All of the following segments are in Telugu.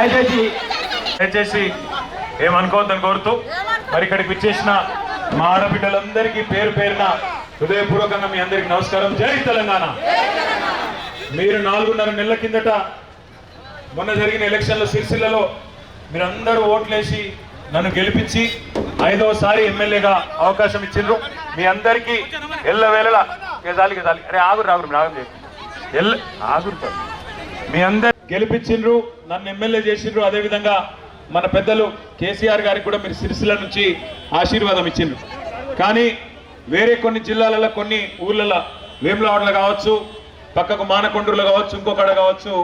దయచేసి దయచేసి ఏమనుకోవద్దని కోరుతూ మరి ఇక్కడికి విచ్చేసిన మా ఆడబిడ్డలందరికీ పేరు పేరున హృదయపూర్వకంగా మీ అందరికి నమస్కారం. జై తెలంగాణ. మీరు నాలుగున్నర నెలల కిందట మొన్న జరిగిన ఎలక్షన్ల సిరిసిల్లలో మీరందరూ ఓట్లేసి నన్ను గెలిపించి ఐదోసారి ఎమ్మెల్యేగా అవకాశం ఇచ్చిండ్రు. మీ అందరికీ ఎల్లవేళలా. గజాలి గజాలి అరే ఆగురు రాగురు రాగం చేయండి ఎల్ల ఆగురు మీ అందరు గెలిపించిండ్రు నన్ను ఎమ్మెల్యే చేసిండ్రు. అదేవిధంగా మన పెద్దలు కేసీఆర్ గారికి కూడా మీరు సిరిసిల నుంచి ఆశీర్వాదం ఇచ్చిండ్రు. కానీ వేరే కొన్ని జిల్లాలలో కొన్ని ఊర్లలో వేములవాడలో కావచ్చు పక్కకు మానకొండూరులో కావచ్చు ఇంకొకడ కావచ్చు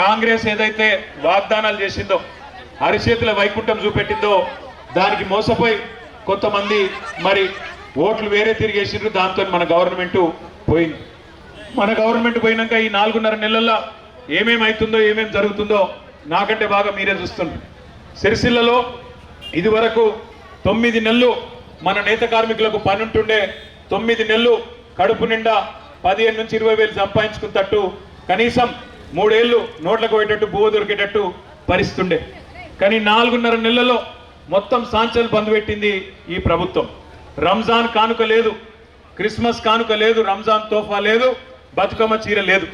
కాంగ్రెస్ ఏదైతే వాగ్దానాలు చేసిందో అరిచేతుల వైకుంఠం చూపెట్టిందో దానికి మోసపోయి కొంతమంది మరి ఓట్లు వేరే తిరిగేసిండ్రు దాంతో మన గవర్నమెంట్ పోయింది. మన గవర్నమెంట్ పోయినాక ఈ నాలుగున్నర నెలల్లో ఏమేమి అవుతుందో ఏమేమి జరుగుతుందో నాకంటే బాగా మీరే చూస్తున్నారు సిరిసిల్లలో ఇదివరకు తొమ్మిది నెలలు మన నేత కార్మికులకు పని ఉంటుండే తొమ్మిది నెలలు కడుపు నిండా పదిహేను నుంచి ఇరవై వేలు సంపాదించుకున్నట్టు కనీసం మూడేళ్ళు నోట్లకు పోయేటట్టు బువ్వ దొరికేటట్టు పరిస్థితుండే కానీ నాలుగున్నర నెలలలో మొత్తం సాంచలు బంద్ పెట్టింది ఈ ప్రభుత్వం. రంజాన్ కానుక లేదు క్రిస్మస్ కానుక లేదు రంజాన్ తోఫా లేదు బతుకమ్మ చీర లేదు.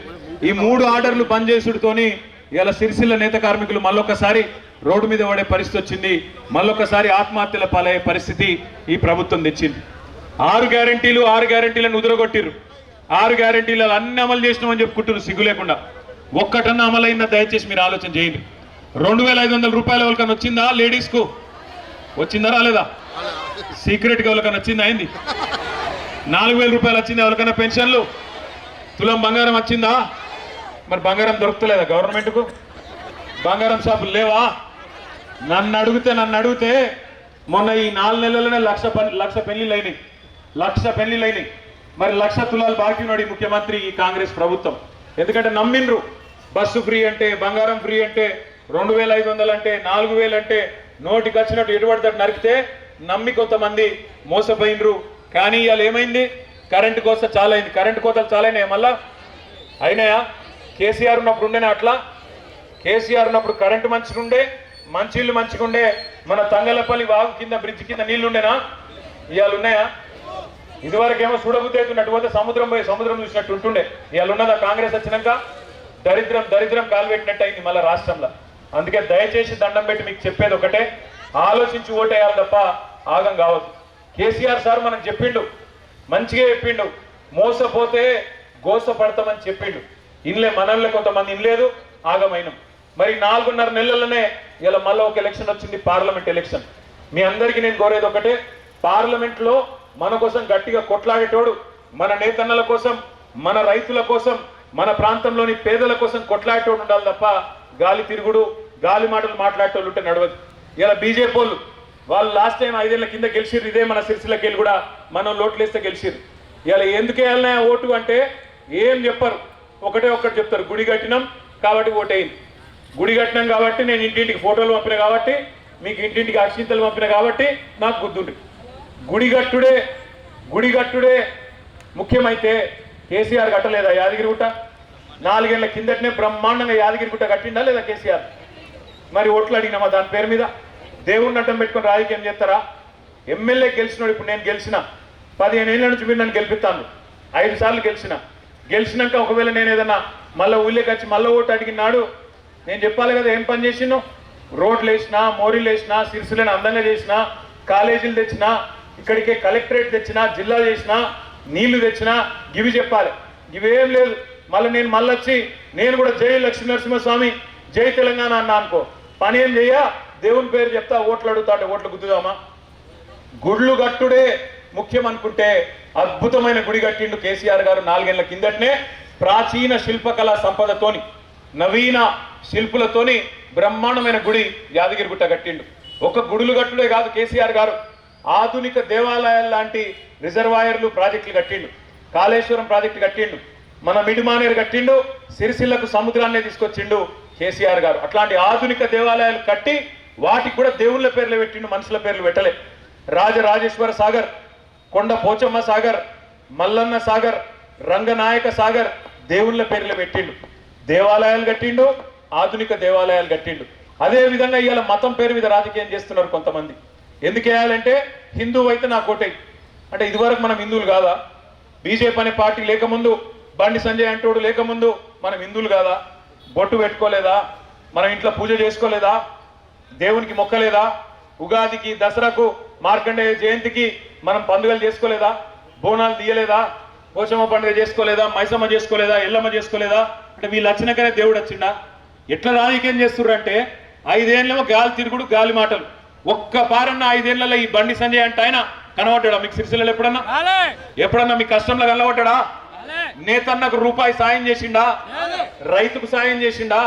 ఈ మూడు ఆర్డర్లు బంద్ చేసుడుతోని ఇలా సిరిసిల్ల నేత కార్మికులు మళ్ళొకసారి రోడ్డు మీద పడే పరిస్థితి వచ్చింది. మళ్ళొకసారి ఆత్మహత్యల పాలయ్యే పరిస్థితి ఈ ప్రభుత్వం తెచ్చింది. ఆరు గ్యారంటీలు ఆరు గ్యారంటీలను ఉదరగొట్టిరు ఆరు గ్యారంటీలు అన్ని అమలు చేసినామని చెప్పుకుంటున్నారు సిగ్గు లేకుండా. ఒక్కటన్నా అమలైందా దయచేసి మీరు ఆలోచన చేయండి. రెండు వేల ఐదు వందల రూపాయల ఎవరికైనా వచ్చిందా లేడీస్కు? వచ్చిందా రాలేదా? సీక్రెట్గా ఎవరికైనా వచ్చిందా అయింది నాలుగు వేల రూపాయలు వచ్చిందా ఎవరికైనా పెన్షన్లు? తులం బంగారం వచ్చిందా? మరి బంగారం దొరుకుతలేదా గవర్నమెంట్కు? బంగారం షాపులు లేవా? నన్ను అడిగితే నన్ను అడిగితే మొన్న ఈ నాలుగు నెలల్లోనే లక్ష లక్ష పెళ్ళిళ్ళు అయినాయి. లక్ష పెళ్ళిళ్ళు అయినాయి. మరి లక్ష తులాలు బాకీ ఉన్నాడు ఈ ముఖ్యమంత్రి ఈ కాంగ్రెస్ ప్రభుత్వం. ఎందుకంటే నమ్మిండ్రు. బస్సు ఫ్రీ అంటే బంగారం ఫ్రీ అంటే రెండు వేల ఐదు వందలు అంటే నాలుగు వేలు అంటే నోటికి వచ్చినట్టు ఎటువంటి నరికితే నమ్మి కొంతమంది మోసపోయినరు కానీ ఇవాళ ఏమైంది? కరెంటు కోత చాలా అయింది. కరెంటు కోతలు చాలా అయినాయి మళ్ళా? అయినాయా? కేసీఆర్ ఉన్నప్పుడు ఉండేనా అట్లా? కేసీఆర్ ఉన్నప్పుడు కరెంటు మంచిగుండే మంచిళ్ళు మంచిగుండే మన తంగలపల్లి వాగు కింద బ్రిడ్జ్ కింద నీళ్ళుండేనా? ఇవాళ ఉన్నాయా ఇదివరకేమో చూడబుద్ధి అవుతున్నట్టు పోతే సముద్రం పోయి సముద్రం చూసినట్టు ఉంటుండే. ఇవాళ ఉన్నదా కాంగ్రెస్ వచ్చినాక? దరిద్రం దరిద్రం కాలుపెట్టినట్టు అయింది మళ్ళీ రాష్ట్రంలో. అందుకే దయచేసి దండం పెట్టి మీకు చెప్పేది ఒకటే ఆలోచించి ఓటేయాలి తప్ప ఆగం కావద్దు. కేసీఆర్ సార్ మనం చెప్పిండు మంచిగా చెప్పిండు మోసపోతే గోసపడతామని చెప్పిండు. ఇన్లే మనల్ని కొంతమంది ఇన్లేదు ఆగమైనం. మరి నాలుగున్నర నెలల్లోనే ఇలా మళ్ళీ ఒక ఎలక్షన్ వచ్చింది పార్లమెంట్ ఎలక్షన్. మీ అందరికీ నేను కోరేది ఒకటే పార్లమెంట్లో మన కోసం గట్టిగా కొట్లాడేటోడు మన నేతన్నల కోసం మన రైతుల కోసం మన ప్రాంతంలోని పేదల కోసం కొట్లాడేటోడు ఉండాలి తప్ప గాలి తిరుగుడు గాలి మాటలు మాట్లాడేటోళ్ళు ఉంటే నడవదు. ఇలా బీజేపీ వాళ్ళు వాళ్ళు లాస్ట్ టైం ఐదేళ్ళ కింద గెలిచిర్రు ఇదే మన సిరిసిలకి వెళ్ళి కూడా మనం లోట్లేస్తే గెలిచిర్రు. ఇలా ఎందుకు వెళ్ళినా ఓటు అంటే ఏం చెప్పరు. ఒకటే ఒక్కటి చెప్తారు గుడి కట్టినాం కాబట్టి ఓటేయింది. గుడి కట్టినాం కాబట్టి నేను ఇంటింటికి ఫోటోలు పంపిన కాబట్టి మీకు ఇంటింటికి అక్షింతలు పంపిన కాబట్టి నాకు గుర్తుండి గుడి కట్టుడే గుడి కట్టుడే ముఖ్యమైతే కేసీఆర్ కట్టలేదా యాదగిరిగుట్ట నాలుగేళ్ళ కిందటనే బ్రహ్మాండంగా యాదగిరిగుట్ట కట్టిండా లేదా కేసీఆర్? మరి ఓట్లు అడిగినామా దాని పేరు మీద? దేవుడిని అడ్డం పెట్టుకొని రాజకీయం చేస్తారా? ఎమ్మెల్యే గెలిచినాడు ఇప్పుడు నేను గెలిచిన పదిహేను ఏళ్ళ నుంచి మీరు నన్ను గెలిపిస్తాను ఐదు సార్లు గెలిచిన. గెలిచినాక ఒకవేళ నేను ఏదన్నా మళ్ళీ ఊళ్ళోకి వచ్చి మళ్ళీ ఓటు అడిగినాడు నేను చెప్పాలి కదా ఏం పని చేసినావు రోడ్లు వేసినా మోరీలు వేసినా సిరిసిలను అందంగా చేసినా కాలేజీలు తెచ్చినా ఇక్కడికే కలెక్టరేట్ తెచ్చినా జిల్లా చేసినా నీళ్ళు తెచ్చినా ఇవి చెప్పాలి. ఇవేం లేదు. మళ్ళీ నేను మళ్ళీ వచ్చి నేను కూడా జై లక్ష్మీ నరసింహస్వామి జై తెలంగాణ అన్నా అనుకో. పని ఏం చెయ్యా దేవుని పేరు చెప్తా ఓట్లు అడుగుతాడు ఓట్లు గుద్దుదామా? గుడ్లు కట్టుడే ముఖ్యం అనుకుంటే అద్భుతమైన గుడి కట్టిండు కేసీఆర్ గారు నాలుగేళ్ళ కిందటనే ప్రాచీన శిల్పకళా సంపదతోని నవీన శిల్పులతోని బ్రహ్మాండమైన గుడి యాదగిరిగుట్ట కట్టిండు. ఒక గుడులు కట్టుడే కాదు కేసీఆర్ గారు. ఆధునిక దేవాలయాల లాంటి రిజర్వాయర్లు ప్రాజెక్టులు కట్టిండు. కాళేశ్వరం ప్రాజెక్టు కట్టిండు. మన మిడిమానేరు కట్టిండు. సిరిసిల్లకు సముద్రాన్ని తీసుకొచ్చిండు కేసీఆర్ గారు. అట్లాంటి ఆధునిక దేవాలయాలు కట్టి వాటికి కూడా దేవుళ్ళ పేర్లు పెట్టిండు మనుషుల పేర్లు పెట్టలే. రాజరాజేశ్వర సాగర్ కొండ పోచమ్మ సాగర్ మల్లన్న సాగర్ రంగనాయక సాగర్ దేవుళ్ళ పేర్లు పెట్టిండు. దేవాలయాలు కట్టిండు ఆధునిక దేవాలయాలు కట్టిండు. అదే విధంగా ఇవాళ మతం పేరు మీద రాజకీయం చేస్తున్నారు కొంతమంది. ఎందుకు వేయాలంటే హిందువు అయితే నా కోటై. అంటే ఇదివరకు మనం హిందువులు కాదా? బీజేపీ అనే పార్టీ లేకముందు బండి సంజయ్ అంటోడు లేకముందు మనం హిందువులు కాదా? బొట్టు పెట్టుకోలేదా? మనం ఇంట్లో పూజ చేసుకోలేదా? దేవునికి మొక్కలేదా? ఉగాదికి దసరాకు మార్కండేయ జయంతికి మనం పండుగలు చేసుకోలేదా? బోనాలు తీయలేదా? పోచమ్మ పండుగ చేసుకోలేదా? మైసమ్మ చేసుకోలేదా? ఎల్లమ్మ చేసుకోలేదా? అంటే వీళ్ళు వచ్చినాకనే దేవుడు వచ్చిండా? ఎట్లా రాజకీయం చేస్తుర్రంటే ఐదేళ్ళేమో గాలి తిరుగుడు గాలి మాటలు. ఒక్క పారన్న ఐదేళ్ళలో ఈ బండి సంజయ్ అంటే ఆయన కనబడ్డాడా? మీకు సిరిసిల్లలో ఎప్పుడన్నా? ఎప్పుడన్నా మీ కష్టంలో కనబడ్డాడా? రాలే నేతన్నకు రూపాయి సాయం చేసిండా? రైతుకు సాయం చేసిండా?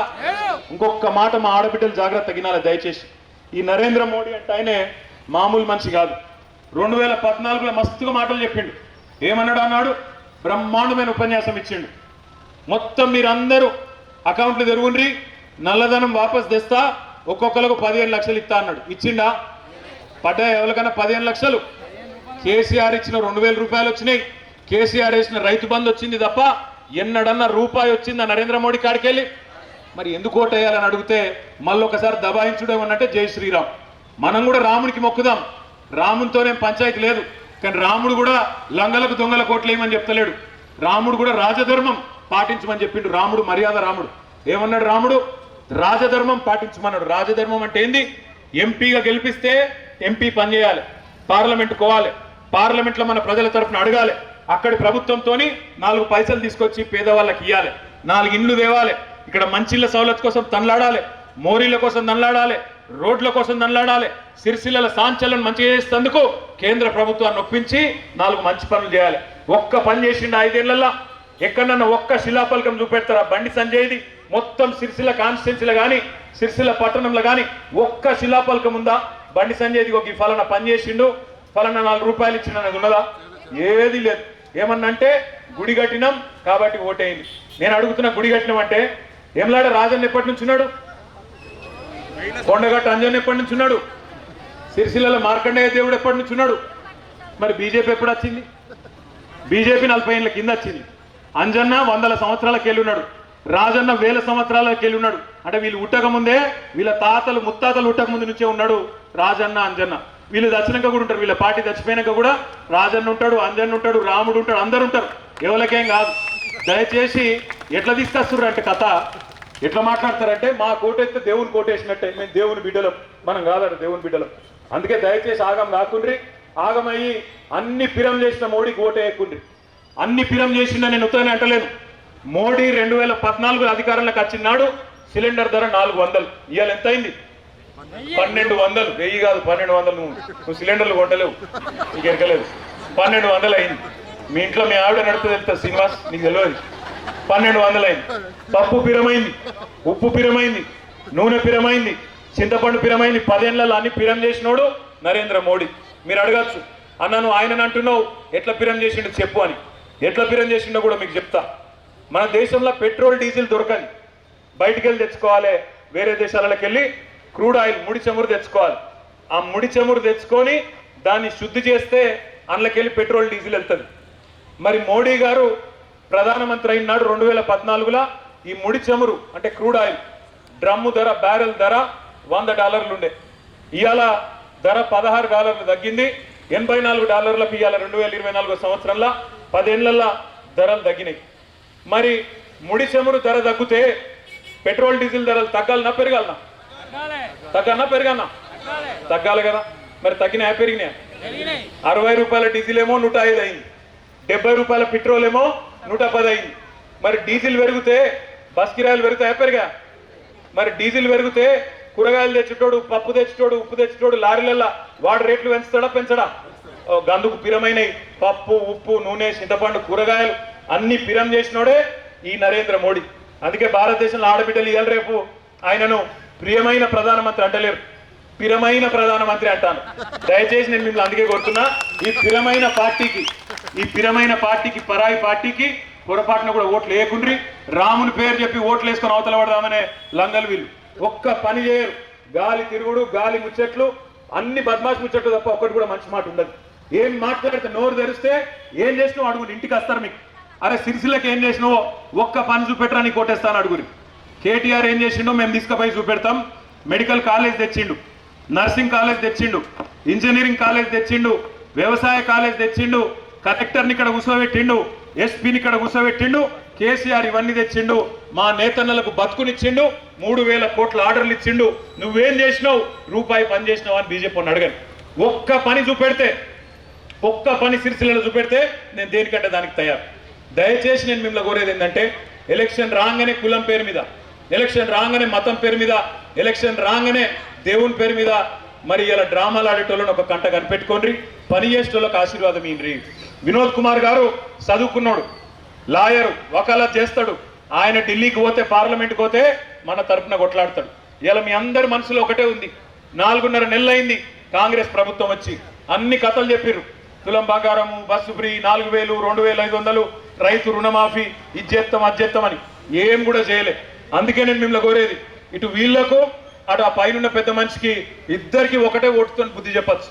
ఇంకొక మాట మా ఆడబిడ్డలు జాగ్రత్త తగినాలి దయచేసి. ఈ నరేంద్ర మోడీ అంటే ఆయనే మామూలు మనిషి కాదు. రెండు వేల పద్నాలుగులో మస్తుగా మాటలు చెప్పిండు. ఏమన్నాడు అన్నాడు? బ్రహ్మాండమైన ఉపన్యాసం ఇచ్చిండు. మొత్తం మీరందరూ అకౌంట్లు తెరుగుండ్రి నల్లధనం వాపస్ తెస్తా ఒక్కొక్కరికి పదిహేను లక్షలు ఇస్తా అన్నాడు. ఇచ్చిండా? పడ్డా ఎవరికైనా పదిహేను లక్షలు? కేసీఆర్ ఇచ్చిన రెండు వేల రూపాయలు వచ్చినాయి. కేసీఆర్ వేసిన రైతు బంధు వచ్చింది తప్ప ఎన్నడన్నా రూపాయి వచ్చిందా నరేంద్ర మోడీ కాడికి వెళ్ళి మరి ఎందుకు ఓటేయాలని అడిగితే మళ్ళీ ఒకసారి దబాయించుడేమన్నంటే జై శ్రీరామ్. మనం కూడా రామునికి మొక్కుదాం. రామునితోనే పంచాయతీ లేదు. కానీ రాముడు కూడా లంగలకు దొంగల కోట్లేయమని చెప్తలేడు. రాముడు కూడా రాజధర్మం పాటించమని చెప్పిండు. రాముడు మర్యాద రాముడు. ఏమన్నాడు రాముడు? రాజధర్మం పాటించమన్నాడు. రాజధర్మం అంటే ఏంది? ఎంపీగా గెలిపిస్తే ఎంపీ పనిచేయాలి పార్లమెంట్ కోవాలి. పార్లమెంట్లో మన ప్రజల తరఫున అడగాలి. అక్కడి ప్రభుత్వంతోని నాలుగు పైసలు తీసుకొచ్చి పేదవాళ్ళకి ఇవ్వాలి నాలుగు ఇండ్లు తేవాలి. ఇక్కడ మంచిళ్ళ సౌలత్ కోసం తనలాడాలి. మోరీల కోసం తనలాడాలి. రోడ్ల కోసం దండలాడాలి సిరిసిల్లల సాంచలను మంచిగా చేసేందుకు కేంద్ర ప్రభుత్వాన్ని ఒప్పించి నాలుగు మంచి పనులు చేయాలి. ఒక్క పని చేసిండు ఐదేళ్ళలో ఎక్కడన్నా ఒక్క శిలాఫలకం చూపెడతారా? బండి సంజయ్ది. మొత్తం సిరిసిల్ల కాన్స్టిట్యున్సీలో కానీ సిరిసిల్ల పట్టణంలో కానీ ఒక్క శిలాఫలకం ఉందా? బండి సంజయ్ది ఒక ఫలానా పని చేసిండు. ఫలానా నాలుగు రూపాయలు ఇచ్చిండు ఉన్నదా? ఏది లేదు. ఏమన్నంటే గుడి కట్టినాం కాబట్టి ఓటేయండి. నేను అడుగుతున్న గుడి కట్టినాం అంటే ఏమలాడ రాజన్ ఎప్పటి నుంచి ఉన్నాడు? కొండగట్ట అంజన్ ఎప్పటి నుంచి ఉన్నాడు? సిరిసిల్లలో మార్కండేయ దేవుడు ఎప్పటి నుంచి ఉన్నాడు? మరి బీజేపీ ఎప్పుడు వచ్చింది? బీజేపీ నలభై ఏళ్ళ కింద వచ్చింది. అంజన్న వందల సంవత్సరాలకు వెళ్ళున్నాడు రాజన్న వేల సంవత్సరాలకు వెళ్ళి ఉన్నాడు. అంటే వీళ్ళు ఉట్టక ముందే వీళ్ళ తాతలు ముత్తాతలు ఉట్టక ముందు నుంచే ఉన్నాడు రాజన్న అంజన్న. వీళ్ళు దచ్చినాక కూడా ఉంటారు. వీళ్ళ పార్టీ చచ్చిపోయినాక కూడా రాజన్న ఉంటాడు అంజన్న ఉంటాడు రాముడు ఉంటాడు అందరు ఉంటారు. ఎవరికేం కాదు. దయచేసి ఎట్లా తీసుకొస్తున్నారు అంటే కథ? ఎట్లా మాట్లాడతారంటే మా కోటేస్తే దేవుని కోటేసినట్టే. మేము దేవుని బిడ్డలం. మనం కాదట దేవుని బిడ్డలం. అందుకే దయచేసి ఆగం కాకుండ్రి. ఆగమయ్యి అన్ని పిరం చేసిన మోడీ ఓటే ఎక్కుండ్రి అన్ని పిరం చేసిండ నేను ఉత్తగానే అంటలేను. మోడీ రెండు వేల పద్నాలుగు అధికారంలోకి వచ్చినాడు సిలిండర్ ధర నాలుగు వందలు. ఇవాళ ఎంత అయింది పన్నెండు వందలు. వెయ్యి కాదు పన్నెండు వందలు నువ్వు. నువ్వు సిలిండర్లు కొట్టలేవు. నీకు ఎరకలేదు పన్నెండు వందలు అయింది. మీ ఇంట్లో మీ ఆవిడ నడుపుతుంది వెళ్తా శ్రీనివాస్? నీకు తెలియదు. పన్నెండు వందలు అయింది పప్పు పిరమైంది ఉప్పు పిరమైంది నూనె పిరమైంది చింతపండు పిరమైంది పదేళ్ళలో అన్ని పిరం చేసినోడు నరేంద్ర మోడీ. మీరు అడగచ్చు అన్న నువ్వు ఆయనని అంటున్నావు ఎట్లా పిరం చేసిండు చెప్పు అని. ఎట్లా పిరం చేసిండో కూడా మీకు చెప్తా. మన దేశంలో పెట్రోల్ డీజిల్ దొరకని. బయటికి వెళ్ళి తెచ్చుకోవాలి వేరే దేశాలకు వెళ్ళి క్రూడ్ ఆయిల్ ముడి చమురు తెచ్చుకోవాలి. ఆ ముడి చమురు తెచ్చుకొని దాన్ని శుద్ధి చేస్తే అందులోకెళ్ళి పెట్రోల్ డీజిల్ వెళ్తుంది. మరి మోడీ గారు ప్రధానమంత్రి అయినాడు రెండు వేల పద్నాలుగులో ఈ ముడి చమురు అంటే క్రూడ్ ఆయిల్ డ్రమ్ము ధర బ్యారెల్ ధర వంద డాలర్లు ఉండే ఇవాళ ధర పదహారు డాలర్లు తగ్గింది. ఎనభై నాలుగు డాలర్లకు ఇవాళ రెండు వేల ఇరవై నాలుగో సంవత్సరంలో పదేళ్ళలో ధరలు తగ్గినాయి. మరి ముడి చమురు ధర తగ్గితే పెట్రోల్ డీజిల్ ధరలు తగ్గాలన్నా పెరగాలనా రాలే తగ్గన్నా పెరగన్నా రాలే తగ్గాలి కదా. మరి తగ్గినాయా పెరిగినాయా? అరవై రూపాయల డీజిల్ ఏమో నూట ఐదు అయింది. డెబ్బై రూపాయల పెట్రోల్ ఏమో నూట పదైదు మరి డీజిల్ పెరిగితే బస్ కిరాయిలు పెరుగుతాయా పెరిగా మరి డీజిల్ పెరిగితే కూరగాయలు తెచ్చేటోడు పప్పు తెచ్చేటోడు ఉప్పు తెచ్చేటోడు లారీలల్లా వాడు రేట్లు పెంచుతాడా పెంచడా? ఓ గందుకు పిరమైనవి పప్పు ఉప్పు నూనె చింతపండు కూరగాయలు అన్ని పిరం చేసినోడే ఈ నరేంద్ర మోడీ. అందుకే భారతదేశంలో ఆడబిడ్డలు ఇవాళ రేపు. ఆయనను ప్రియమైన ప్రధానమంత్రి అంటలేరు. పిరమైన ప్రధానమంత్రి అంటాను. దయచేసి నేను మిమ్మల్ని అందుకే కోరుతున్నా ఈ స్థిరమైన పార్టీకి ఈ పిరమైన పార్టీకి పరాయి పార్టీకి పొరపాటున కూడా ఓట్లు వేయకుండ్రి. రాముని పేరు చెప్పి ఓట్లు వేసుకొని అవతల పడదామనే లంగలు వీళ్ళు. ఒక్క పని చేయరు. గాలి తిరుగుడు గాలి ముచ్చట్లు అన్ని బద్మాష్ ముచ్చట్లు తప్ప ఒక్కటి కూడా మంచి మాట ఉండదు. ఏం మాట్లాడితే నోరు తెరిస్తే ఏం చేసినావు అడుగుని ఇంటికి వస్తారు మీకు. అరే సిరిసిల్లకి ఏం చేసినావో ఒక్క పని చూపెట్టరా నీ కొట్టేస్తాను అడుగురి కేటీఆర్ ఏం చేసిండో మేము తీసుకుపోయి చూపెడతాం. మెడికల్ కాలేజ్ తెచ్చిండు నర్సింగ్ కాలేజ్ తెచ్చిండు ఇంజనీరింగ్ కాలేజ్ తెచ్చిండు వ్యవసాయ కాలేజ్ తెచ్చిండు కలెక్టర్ని ఇక్కడ కూర్చోబెట్టిండు ఎస్పీని ఇక్కడ కూర్చోబెట్టిండు కేసీఆర్ ఇవన్నీ తెచ్చిండు మా నేతన్నలకు బతుకునిచ్చిండు మూడు వేల కోట్ల ఆర్డర్లు ఇచ్చిండు. నువ్వేం చేసినావు? రూపాయి పని చేసినావు అని బీజేపీ అడగను. ఒక్క పని చూపెడితే ఒక్క పని సిరిసిల్లలో చూపెడితే నేను దేనికంటే దానికి తయారు. దయచేసి నేను మిమ్మల్ని కోరేది ఏంటంటే ఎలక్షన్ రాగానే కులం పేరు మీద ఎలక్షన్ రాగానే మతం పేరు మీద ఎలక్షన్ రాగానే దేవుని పేరు మీద మరి ఇలా డ్రామాలు ఆడేటోళ్ళని ఒక కంట కనిపెట్టుకోండి. పని చేసేటోళ్ళకి ఆశీర్వాదం ఇండ్రి వినోద్ కుమార్ గారు చదువుకున్నాడు. లాయరు వకాలత్ చేస్తాడు. ఆయన ఢిల్లీకి పోతే పార్లమెంట్కి పోతే మన తరపున కొట్లాడతాడు. ఇలా మీ అందరి మనసులో ఒకటే ఉంది. నాలుగున్నర నెలలైంది కాంగ్రెస్ ప్రభుత్వం వచ్చి. అన్ని కథలు చెప్పిర్రు. తులం బంగారం బస్సు ఫ్రీ నాలుగు వేలు రెండు వేల ఐదు వందలు రైతు రుణమాఫీ ఇది చేస్తాం అది అని ఏం కూడా చేయలే. అందుకే నేను మిమ్మల్ని కోరేది ఇటు వీళ్ళకు అటు ఆ పైన పెద్ద మనిషికి ఇద్దరికి ఒకటే ఓటుతో బుద్ధి చెప్పచ్చు.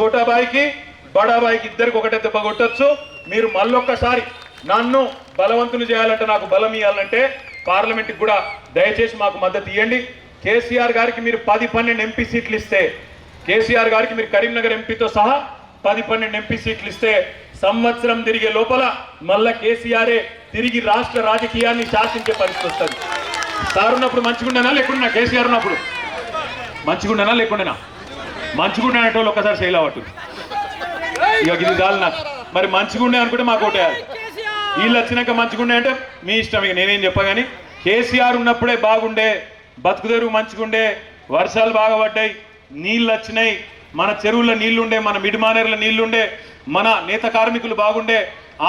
చోటాబాయికి బడాబాయికి ఇద్దరికి ఒకటే దెబ్బ కొట్టచ్చు. మీరు మళ్ళొక్కసారి నన్ను బలవంతులు చేయాలంటే నాకు బలం ఇవ్వాలంటే పార్లమెంట్కి కూడా దయచేసి మాకు మద్దతు ఇవ్వండి కేసీఆర్ గారికి మీరు పది పన్నెండు ఎంపీ సీట్లు ఇస్తే కేసీఆర్ గారికి మీరు కరీంనగర్ ఎంపీతో సహా పది పన్నెండు ఎంపీ సీట్లు ఇస్తే సంవత్సరం తిరిగే లోపల మళ్ళా కేసీఆరే తిరిగి రాష్ట్ర రాజకీయాన్ని శాసించే పరిస్థితి వస్తుంది. సార్ ఉన్నప్పుడు మంచిగుండేనా లేకుండా కేసీఆర్ ఉన్నప్పుడు మంచిగుండేనా లేకుండానా? మంచిగుండే అనేటోళ్ళు ఒక్కసారి శైలి అవ్వట్టు ఇక ఇది చాలు నాకు. మరి మంచిగుండే అనుకుంటే మాకు ఓటేయాలి వీళ్ళు వచ్చినాక మంచిగుండే అంటే మీ ఇష్టం ఇక నేనేం చెప్పా కానీ కేసీఆర్ ఉన్నప్పుడే బాగుండే బతుకుదెరువు మంచిగుండే వర్షాలు బాగా పడ్డాయి నీళ్ళు వచ్చినాయి మన చెరువుల్లో నీళ్ళుండే మన మిడిమానేరుల నీళ్ళుండే మన నేత కార్మికులు బాగుండే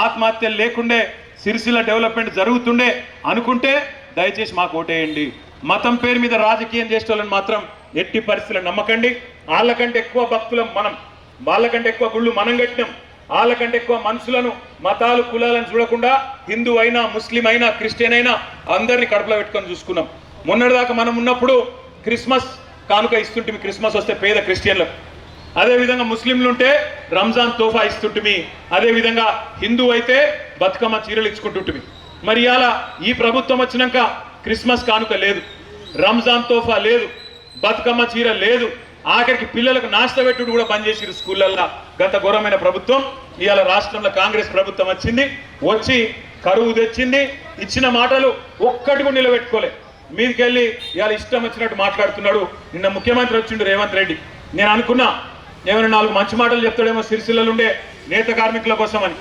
ఆత్మహత్యలు లేకుండే సిరిసిల్ల డెవలప్మెంట్ జరుగుతుండే అనుకుంటే దయచేసి మాకు ఓటేయండి. మతం పేరు మీద రాజకీయం చేసేవాళ్ళని మాత్రం ఎట్టి పరిస్థితుల్లో నమ్మకండి. వాళ్ళకంటే ఎక్కువ భక్తులం మనం. వాళ్ళకంటే ఎక్కువ గుళ్ళు మనం కట్టినాం. వాళ్ళకంటే ఎక్కువ మనుషులను మతాలు కులాలను చూడకుండా హిందూ అయినా ముస్లిం అయినా క్రిస్టియన్ అయినా అందరినీ కడుపులో పెట్టుకొని చూసుకున్నాం. మొన్నటిదాకా మనం ఉన్నప్పుడు క్రిస్మస్ కానుక ఇస్తుంటిమి క్రిస్మస్ వస్తే పేద క్రిస్టియన్లకు. అదేవిధంగా ముస్లింలు ఉంటే రంజాన్ తోఫా ఇస్తుంటిమి. అదేవిధంగా హిందూ అయితే బతుకమ్మ చీరలు ఇచ్చుకుంటుంటిమి. మరి ఇలా ఈ ప్రభుత్వం వచ్చినాక క్రిస్మస్ కానుక లేదు. రంజాన్ తోఫా లేదు. బతుకమ్మ చీర లేదు. ఆఖరికి పిల్లలకు నాశపెట్టుడు కూడా బంద్ చేసిరు స్కూళ్ళల్లో. గత ఘోరమైన ప్రభుత్వం ఇవాళ రాష్ట్రంలో కాంగ్రెస్ ప్రభుత్వం వచ్చింది వచ్చి కరువు తెచ్చింది ఇచ్చిన మాటలు ఒక్కటి కూడా నిలబెట్టుకోలే. మీదికెళ్ళి ఇవాళ ఇష్టం వచ్చినట్టు మాట్లాడుతున్నాడు నిన్న ముఖ్యమంత్రి వచ్చిండు రేవంత్ రెడ్డి. నేను అనుకున్నా ఏమైనా నాలుగు మంచి మాటలు చెప్తాడేమో సిరిసిల్లలు ఉండే నేత కార్మికుల కోసం అని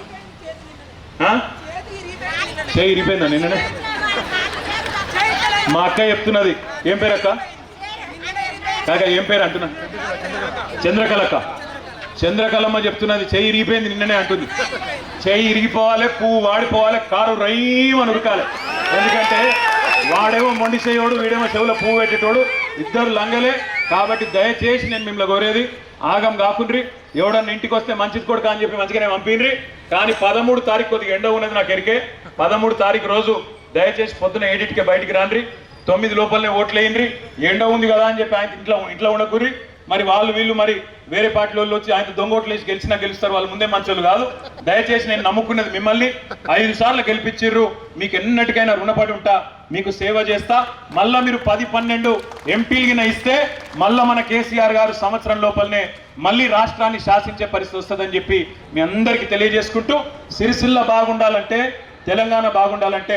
చేయి ఇరిపోయిందా నిన్ననే? మా అక్క చెప్తున్నది. ఏం పేరు అక్క కాక ఏం పేరు అంటున్నా? చంద్రకళక్క చంద్రకళమ్మ చెప్తున్నది చెయ్యి ఇరిగిపోయింది నిన్ననే అంటుంది. చెయ్యి ఇరిగిపోవాలి పువ్వు వాడిపోవాలి కారు రైమని ఉరకాలి. ఎందుకంటే వాడేమో మొండి వీడేమో చెవుల పువ్వు పెట్టేటోడు ఇద్దరు లంగలే. కాబట్టి దయచేసి నేను మిమ్మల్ని కోరేది ఆగం కాకుండ్రి. ఎవడన్నా ఇంటికి వస్తే మంచిది కొడుక అని చెప్పి మంచిగానే పంపిండ్రి. కానీ పదమూడు తారీఖు కొద్దిగా ఎండ ఉన్నది నాకు ఎరికే. పదమూడు తారీఖు రోజు దయచేసి పొద్దున ఏడింటికి బయటికి రాండ్రి. తొమ్మిది లోపలనే ఓట్లేయండి. ఎండ ఉంది కదా అని చెప్పి ఆయన ఇంట్లో ఇంట్లో ఉండకూరి. మరి వాళ్ళు వీళ్ళు మరి వేరే పార్టీ వాళ్ళు వచ్చి ఆయన దొంగ ఓట్లు వేసి గెలిచినా గెలుస్తారు. వాళ్ళు ముందే మంచోళ్ళు కాదు. దయచేసి నేను నమ్ముకున్నది మిమ్మల్ని. ఐదు సార్లు గెలిపించిర్రు మీకు ఎన్నటికైనా రుణపడి ఉంటా. మీకు సేవ చేస్తా. మళ్ళా మీరు పది పన్నెండు ఎంపీలుగిన ఇస్తే మళ్ళా మన కేసీఆర్ గారు సంవత్సరం లోపలనే మళ్ళీ రాష్ట్రాన్ని శాసించే పరిస్థితి వస్తుందని చెప్పి మీ అందరికీ తెలియజేసుకుంటూ సిరిసిల్ల బాగుండాలంటే తెలంగాణ బాగుండాలంటే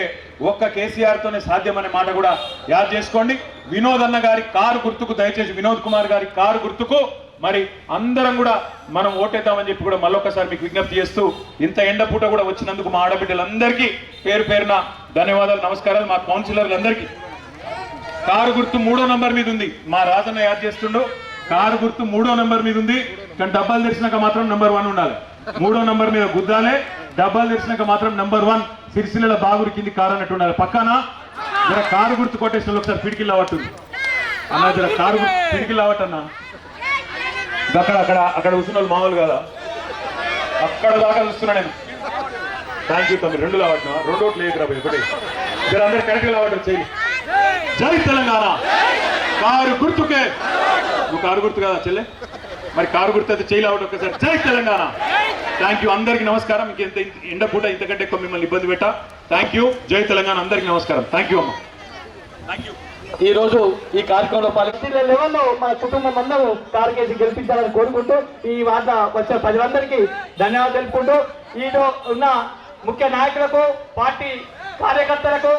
ఒక్క కేసీఆర్తోనే సాధ్యమనే మాట కూడా యాద్ చేసుకోండి. వినోద్ అన్న గారి కారు గుర్తుకు దయచేసి వినోద్ కుమార్ గారి కారు గుర్తుకు మరి అందరం కూడా మనం ఓటేద్దామని చెప్పి కూడా మళ్ళొకసారి మీకు విజ్ఞప్తి చేస్తూ ఇంత ఎండపూట కూడా వచ్చినందుకు మా ఆడబిడ్డలందరికీ పేరు పేరున ధన్యవాదాలు నమస్కారాలు మా కౌన్సిలర్లందరికీ. కారు గుర్తు మూడో నంబర్ మీద ఉంది. మా రాజన్న యాద్ చేస్తుండో. కారు గుర్తు మూడో నంబర్ మీద ఉంది. కానీ డబ్బాలు తెరిచినాక మాత్రం నంబర్ వన్ ఉండాలి. మూడో నంబర్ మీద గుద్దాలే. డబ్బాలు తెరిచినాక మాత్రం నంబర్ వన్ సిరిసిల్ల బాగురి కింది కారు అన్నట్టు ఉండాలి పక్కన? జర కారు గుర్తు కొట్టేసిన ఒకసారి పిడికి అవ్వట్టుంది అన్న జర కారు గుర్తు పిడికిల్ అవ్వటన్నా అక్కడ అక్కడ అక్కడ కూర్చున్న వాళ్ళు మామూలు కదా? అక్కడ దాకా చూస్తున్నా నేను. థ్యాంక్ యూ తమ్మి రెండు లావట్నా రెండు ఓట్లు లేదు రాబోయే ఒకటి. జర అందరు కరెక్ట్ లావటం చేయి జై తెలంగాణ. కారు గుర్తుకే. నువ్వు కారు గుర్తు కదా చెల్లె? మరి కారు గుర్తు చేయలేవడం ఒకసారి జై తెలంగాణ. థ్యాంక్ యూ అందరికీ నమస్కారం. మీకు ఎంత ఎండ పూట ఇంతకంటే ఎక్కువ మిమ్మల్ని ఇబ్బంది పెట్టా. థ్యాంక్ యూ జై తెలంగాణ. అందరికీ నమస్కారం. థ్యాంక్ యూ అమ్మా. ఈ రోజు ఈ కార్యక్రమంలో పాల్గొన్న లెవెల్లో మా కుటుంబం అందరూ కారు కేసి గెలిపించాలని కోరుకుంటూ ఈ వార్త వచ్చిన ప్రజలందరికీ ధన్యవాదాలు తెలుపుకుంటూ. ఈలో ఉన్న ముఖ్య నాయకులకు పార్టీ కార్యకర్తలకు